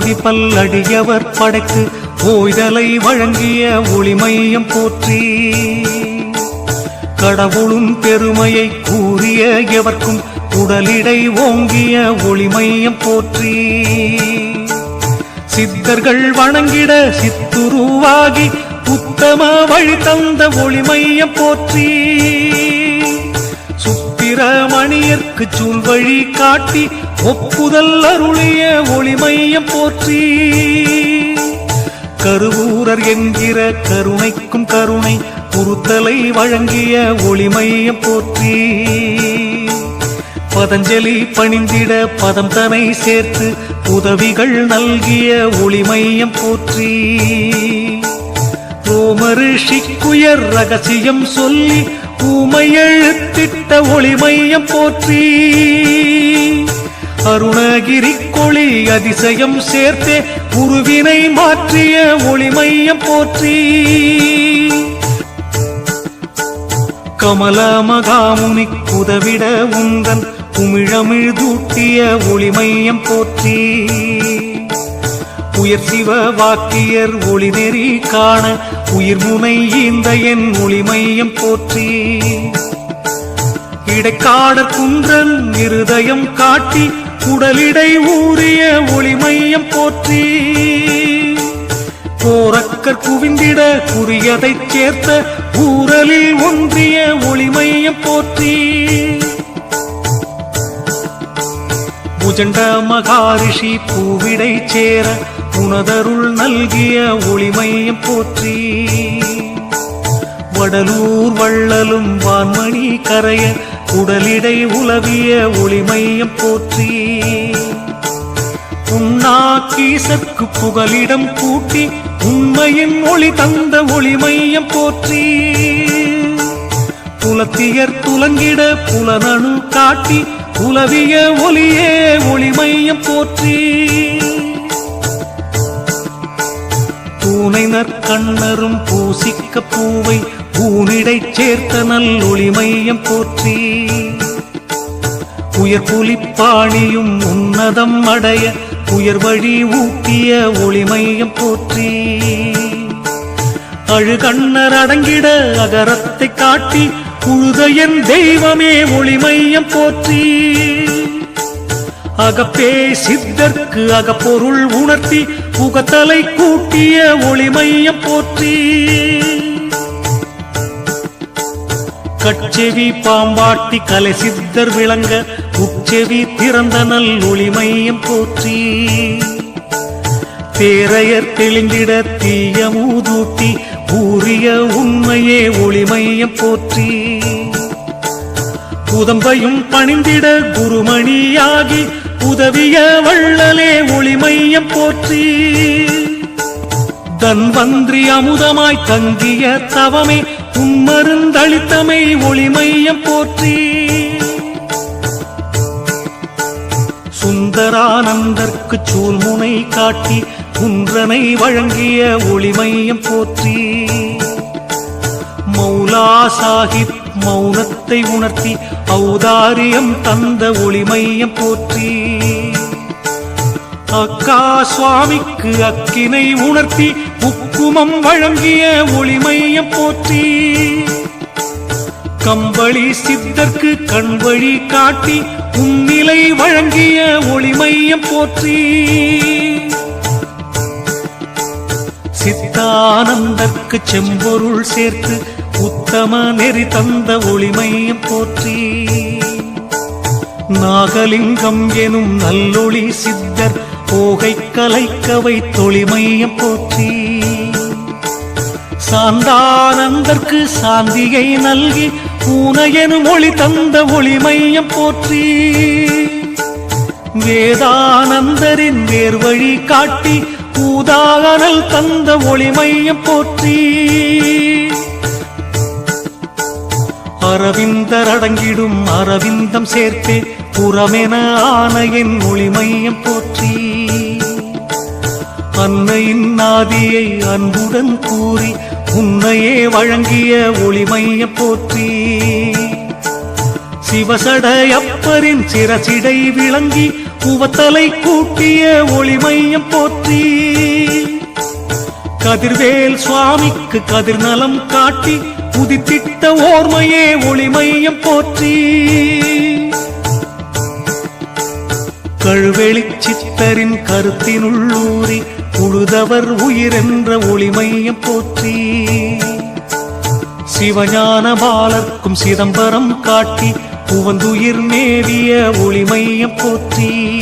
கோடி பல்லடியவர் படைத்து ஓய்தலை வழங்கிய ஒளிமையம் போற்றி. கடவுளும் பெருமையை கூறிய எவர்க்கும் உடலிடை ஓங்கிய ஒளிமையம் போற்றி. சித்தர்கள் வணங்கிட சித்துருவாகி உத்தம வழி தந்த ஒளிமையம் போற்றி. சுப்பிரமணியர்க்கு சூழ்வழி காட்டி ஒப்புதல் அருளிய ஒளிமையம் போற்றி. கருவூரர் என்கிற கருணைக்கும் கருணை உறுத்தலை வழங்கிய ஒளிமையம் போற்றி. பதஞ்சலி பணிந்திட பதம் தனை சேர்த்து உதவிகள் நல்கிய ஒளிமையம் போற்றி. ரோமரிஷிக்குயர் ரகசியம் சொல்லி ஊமையெழுத்திட்ட ஒளிமையம் போற்றி. அருணகிரி கொளி அதிசயம் சேர்த்தே குருவினை மாற்றிய ஒளிமையம் போற்றி. கமல மகாமுனி குதவிட உந்தன் குமிழமிழ் தூட்டிய ஒளிமையம் போற்றி. உயர் சிவ வாக்கியர் ஒளி நெறி காண உயிர் முனை இந்த என் ஒளிமையம் போற்றி. இடைக்காடற் குன்றன் இருதயம் காட்டி உடலிடை ஊறிய ஒளிமையம் போற்றி. போரக்கர் குவிந்திட குறியதைச் சேர்த்த ஊரலில் ஒன்றிய ஒளிமையம் போற்றி. புஜண்ட மகாரிஷி பூவிடை சேர உனதருள் நல்கிய ஒளிமையம் போற்றி. வடலூர் வள்ளலும் வான்மணி கரையர் உடலிடை உலவிய ஒளிமையம் போற்றி. உன்னாக்கீசற்கு புகலிடம் கூட்டி உண்மையின் ஒளி தந்த ஒளிமையம் போற்றி. புலத்தியர் துலங்கிட புலனணு காட்டி உலவிய ஒளியே ஒளிமையம் போற்றி. பூனை நற்கண்ணரும் பூசிக்க பூவை பூனிடைச் சேர்த்த நல்லொளி மையம் போற்றி. உயர் புலிப்பாணியும் உன்னதம் அடைய உயர் வழி ஊட்டிய ஒளிமையம் போற்றி. அழுகண்ணர் அடங்கிட அகரத்தை காட்டி உழுதையன் தெய்வமே ஒளிமையம் போற்றி. அகப்பே சித்தர்க்கு அகப்பொருள் உணர்த்தி புகத்தலை கூட்டிய ஒளிமையம் போற்றி. கட்செவி பாம்பாட்டி கலை சித்தர் விளங்க உச்செவி திறந்த நல் ஒளிமையம் போற்றி. பேரையர் தெளிந்திட தீய மூதூட்டி கூறிய உண்மையே ஒளிமையம் போற்றி. புதம்பையும் பணிந்திட குருமணியாகி உதவிய வள்ளலே ஒளிமையம் போற்றி. தன்வந்திரி அமுதமாய் தங்கிய தவமே உம்மருந்தளித்தமை ஒளிமையம் போற்றி. சுந்தரானந்தற்கு சூழ்முனை காட்டி குன்றனை வழங்கிய ஒளிமையம் போற்றி. மௌலா சாஹிப் மௌனத்தை உணர்த்தி ஔதாரியம் தந்த ஒளிமையம் போற்றி. அக்கா சுவாமிக்கு அக்கினை உணர்த்தி உக்குமம் வழங்கிய ஒளிமையம் போற்றி. கம்பளி சித்தர்க்கு கண்வழி காட்டி உன்னிலை வழங்கிய ஒளிமையம் போற்றி. சித்தானந்தற்கு செம்பொருள் சேர்த்து உத்தம நெறி தந்த ஒளிமையம் போற்றி. நாகலிங்கம் எனும் நல்லொளி சித்தர் போகை கலைக்கவை தொழிமையம் போற்றி. சாந்தானந்தற்கு சாந்தியை நல்கி பூனையெனும் ஒளி தந்த ஒளிமையம் போற்றி. வேதானந்தரின் வேர்வழி காட்டி பூதாகனல் தந்த ஒளிமையம் போற்றி. அரவிந்தர் அடங்கிடும் அரவிந்தம் சேர்த்தே புறமென ஆனையின் ஒளிமையம் போற்றி அன்னையின் நாதியை அன்புடன் கூறி உன்னையே வழங்கிய ஒளிமைய போற்றி. சிவசடையப்பரின் சிரசிடை விளங்கி உவத்தலை கூட்டிய ஒளிமையம் போற்றி. கதிர்வேல் சுவாமிக்கு கதிர் நலம் காட்டி உதித்திட்ட ஓர்மையே ஒளிமையம் போற்றி. கழுவெளி சித்தரின் கருத்தினுள்ளூரி உழுதவர் உயிரென்ற ஒளிமையம் போற்றி. சிவஞான பாலர்க்கும் சிதம்பரம் காட்டி புவந்துயிர் மேவிய ஒளிமையம் போற்றி.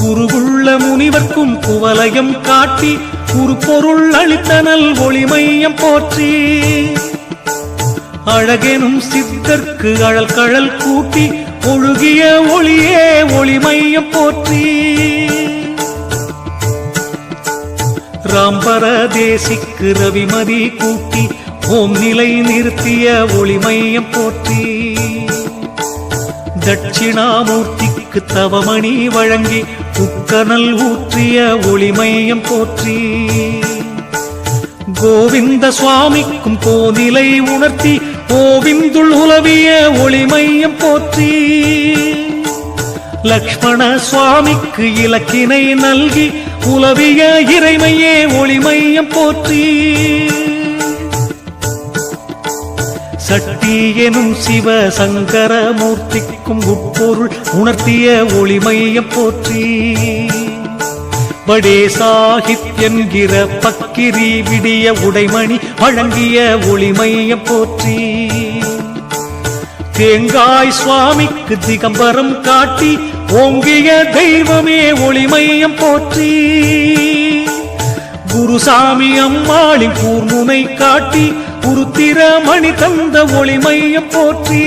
குருவுள்ள முனிவர்க்கும் குவலயம் காட்டி குரு பொருள் அளித்தனல் ஒளிமையம் போற்றி. அழகெனும் சித்தர்க்கு அழல் கழல் கூட்டி ஒழுகிய ஒளியே ஒளிமையம் போற்றி. ராம்பர தேசிக்கு ரவிமதி கூட்டி ஓம் நிலை நிறுத்திய ஒளிமையம் போற்றி. தட்சிணாமூர்த்திக்கு தவமணி வழங்கி உக்கனல் ஊற்றிய ஒளிமையம் போற்றி. கோவிந்த சுவாமிக்கும் கோதிலை உணர்த்தி கோவிந்துள் உலவிய ஒளிமையம் போற்றி. லக்ஷ்மண சுவாமிக்கு இலக்கினை நல்கி உலவிய இறைமையே ஒளிமையம் போற்றி. சக்தி எனும் சிவ சங்கர மூர்த்திக்கும் உட்பொருள் உணர்த்திய ஒளிமையம் போற்றி. வடே சாஹித் என்கிற பக்கிரி விடிய உடைமணி வழங்கிய ஒளிமைய போற்றி. தேங்காய் சுவாமிக்கு திகம்பரம் காட்டி ஓங்கிய தெய்வமே ஒளிமையம் போற்றி. குருசாமி அம்மாளின் கூர்முனை காட்டி உருத்திரமணி தந்த ஒளிமையம் போற்றி.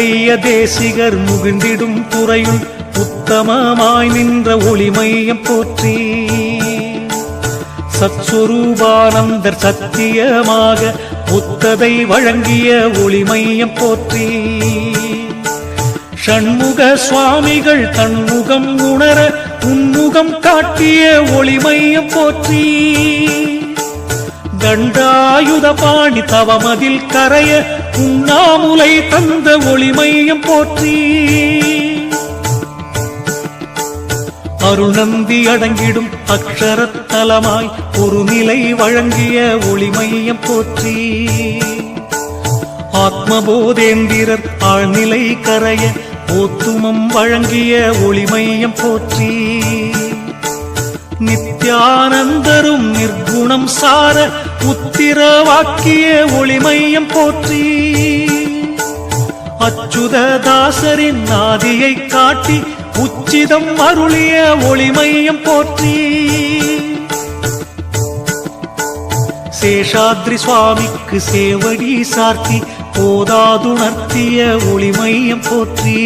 முத்தைய தேசிகர் முகிழ்ந்திடும் துறையுள் உத்தமமாய் நின்ற ஒளிமையம் போற்றி. சத்ஸ்வரூபானந்தர் சத்தியமாக புத்ததை வழங்கிய ஒளிமையம் போற்றி. ஷண்முக சுவாமிகள் தன்முகம் உணர உன்முகம் காட்டிய ஒளிமையம் போற்றி. தண்டாயுத பாணி தவமதில் கரைய உண்ணாமுலை தந்த ஒளிமையம் போற்றி. அருள் நந்தி அடங்கிடும் அக்ஷரத்தலமாய் ஒரு நிலை வழங்கிய ஒளிமையம் போற்றி. ஆத்மபோதேந்திரர் ஆழ்நிலை கரைய ஓத்துமம் வழங்கிய ஒளிமையம் போற்றி. நித்யானந்தரும் நிர்குணம் சார உத்திரவாக்கிய ஒளிமையம் போற்றி. அச்சுததாசரின் நாதியை காட்டி உச்சிதம் அருளிய ஒளிமையம் போற்றி. சேஷாத்ரி சுவாமிக்கு சேவடி சார்த்தி போதாதுணர்த்திய ஒளிமையம் போற்றி.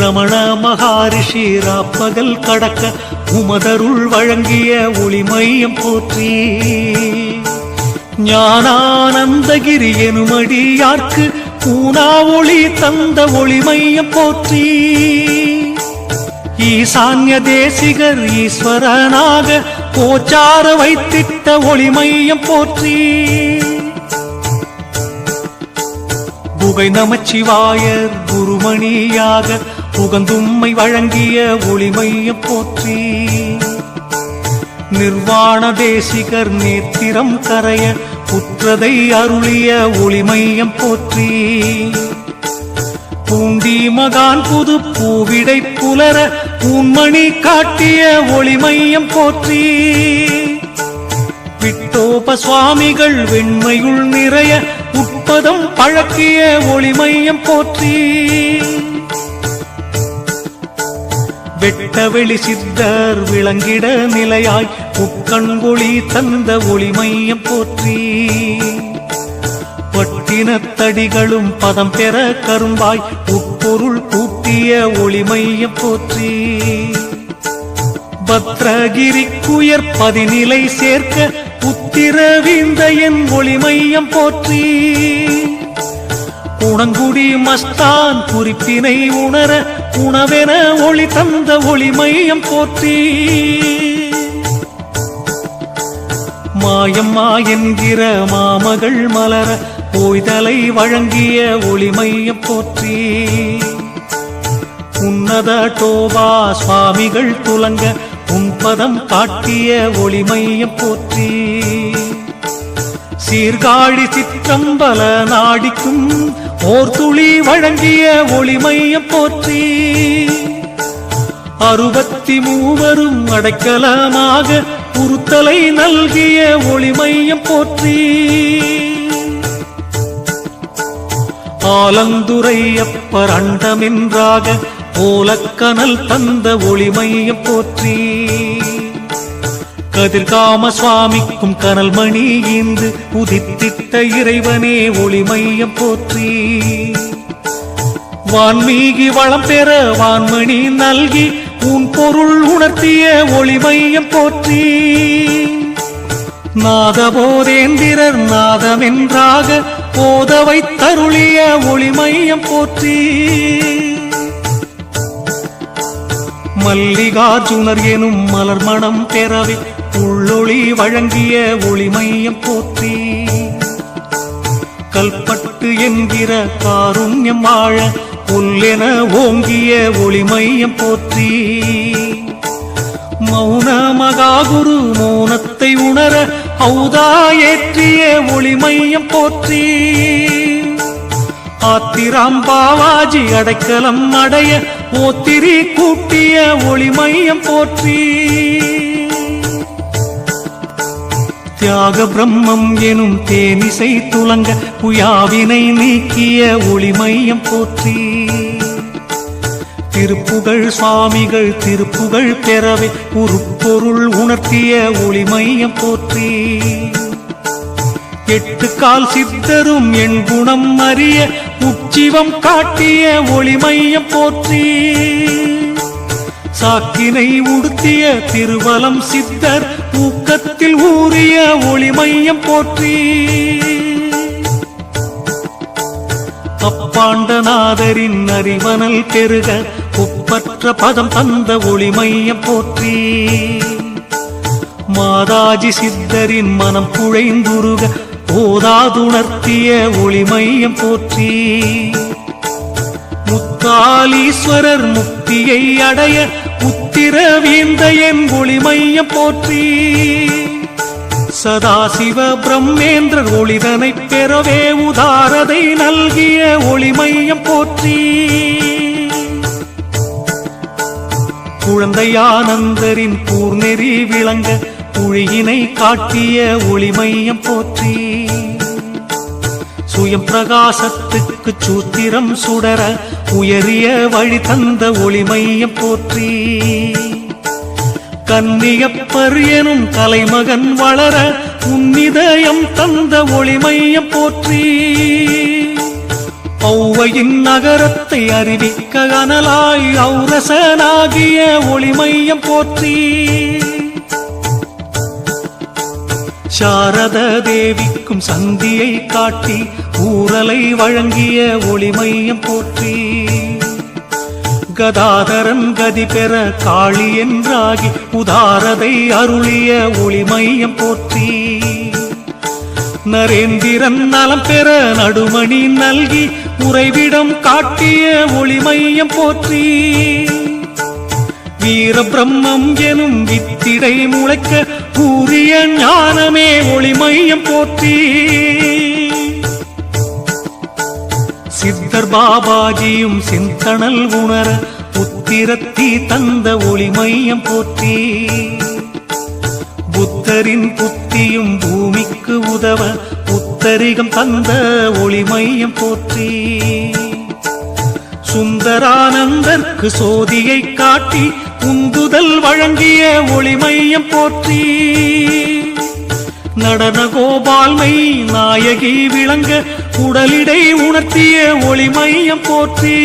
ரமண மகாரிஷி ராப்பகல் கடக்க உமதருள் வழங்கிய ஒளிமையம் போற்றி. ஞானானந்தகிரி எனுமடியார்க்கு பூனா ஒளி தந்த ஒளிமையம் போற்றி. ஈசான்ய தேசிகர் ஈஸ்வரனாக போச்சார வைத்திட்ட ஒளிமையம் போற்றி. புகை நமச்சிவாயர் குருமணியாக புகந்தும்மை வழங்கிய ஒளிமைய போற்றி. நிர்வாண தேசிகர் நேத்திரம் கரைய புற்றதை அருளிய ஒளிமையம் போற்றி. பூண்டி மகான் புது பூவிடை புலர பூன்மணி காட்டிய ஒளிமையம் போற்றி. விட்டோப சுவாமிகள் வெண்மையுள் நிறைய உட்பதம் பழக்கிய ஒளிமையம் போற்றி. வெட்டவெளி சித்தர் விளங்கிட நிலையாய் உட்கண்கொளி தந்த ஒளிமையம் போற்றி. பட்டினத்தடிகளும் பதம் பெற கரும்பாய் உட்பொருள் கூட்டிய ஒளிமையம் போற்றி. பத்ரகிரிக்குயர் பதிநிலை சேர்க்க உத்திர ஒளிமையம் போற்றி. உணங்குடி மஸ்தான் குறிப்பினை உணர உணவென ஒளி தந்த ஒளி மையம் போற்றி. மாயம்மா என்கிற மாமகள் மலர ஓய்தலை வழங்கிய ஒளிமையம் போற்றி. உன்னத டோபா சுவாமிகள் துலங்க உன்பதம் காட்டிய ஒளிமையம் போற்றி. சீர்காழி சிற்றம்பல நாடிக்கும் போர்த்துளி வழங்கிய ஒளிமையம் போற்றி. அறுபத்தி மூவரும் அடைக்கலமாக உறுத்தலை நல்கிய ஒளிமையம் போற்றி. ஆலந்துரை அப்பர் அண்டமென்றாக போலக்கனல் தந்த ஒளிமையம் போற்றி. கதிர்காம சுவாமிக்கும் கனல் மணி இந்து உதித்திட்ட இறைவனே ஒளிமையம் போற்றி. வான்மீகி வளம் பெற வான்மணி நல்கி உன் பொருள் உணர்த்திய ஒளிமையம் போற்றி. நாதபோதேந்திரர் நாதமென்றாக போதவை தருளிய ஒளிமையம் போற்றி. மல்லிகார்ஜுனர் எனும் மலர் மணம் பெறவே உள்ளொளி வழங்கிய ஒளிமையம் போற்றி. கல்பட்டு என்கிற காருண்யம் ஆழ புல்லென ஓங்கிய ஒளிமையம் போற்றி. மௌன மகாகுரு மௌனத்தை உணர ஹவுதா ஏற்றிய ஒளிமையம் போற்றி. ஆத்திராம் பாவாஜி அடைக்கலம் அடைய ஓத்திரி கூட்டிய ஒளிமையம் போற்றி. தியாக பிரம்மம் எனும் தேனிசை துலங்க புயாவினை நீக்கிய ஒளிமையம் போற்றி. திருப்புகழ் சுவாமிகள் திருப்புகழ் பெறவே உருப்பொருள் உணர்த்திய ஒளிமையம் போற்றி. எட்டு கால் சித்தரும் என் குணம் அறிய உச்சிவம் காட்டிய ஒளிமையம் போற்றி. சாக்கினை உடுத்திய திருவலம் சித்தர் ஊக்கத்தில் ஊறிய ஒளிமையம் போற்றி. அப்பாண்டநாதரின் அறிவனல் பெருக ஒப்பற்ற பதம் தந்த ஒளிமையம் போற்றி. மாதாஜி சித்தரின் மனம் குழைந்துருக போதாதுணர்த்திய ஒளிமையம் போற்றி. முத்தாலீஸ்வரர் முக்தியை அடைய உத்திர வீந்த என் ஒளிமையம் போற்றி. சதாசிவ பிரம்மேந்திரர் ஒளிதனை பெறவே உதாரதை நல்கிய ஒளிமையம் போற்றி. குழந்தையானந்தரின் கூர்நெறி விளங்க புழியினை காட்டிய ஒளிமையம் போற்றி. சுயம் பிரகாசத்துக்கு சூத்திரம் சுடர உயரிய வழி தந்த ஒளிமையம் போற்றி. கன்னியப்பர் எனும் கலைமகன் வளர உன்னிதயம் தந்த ஒளிமையம் போற்றி. ஔவையின் நகரத்தை அறிவிக்க அனலாய் ஔரசனாகிய ஒளிமையம் போற்றி. சாரத தேவிக்கும் சந்தியை காட்டி ஊரலை வழங்கிய ஒளிமையம் போற்றி. கதாதரன் கதி பெற காளி என்றாகி உதாரதை அருளிய ஒளிமையம் போற்றி. நரேந்திரன் நலம் பெற நடுமணி நல்கி உறைவிடம் காட்டிய ஒளிமையம் போற்றி. வீர பிரம்மம் எனும் வித்திடை முளைக்க கூறிய ஞானமே ஒளிமையம் போற்றி. சித்தர் பாபாஜியும் சிந்தனல் உணர புத்திரத்தி தந்த ஒளிமையம் போற்றி. புத்தரின் புத்தியும் பூமிக்கு உதவ புத்தரிகம் தந்த ஒளிமையம் போற்றி. சுந்தரானந்தர்க்கு சோதியை காட்டி உந்துதல் வழங்கிய ஒளிமையம் போற்றி. நடன கோபால்மை நாயகி விளங்க உடலிடை உணர்த்திய ஒளிமையம் போற்றி.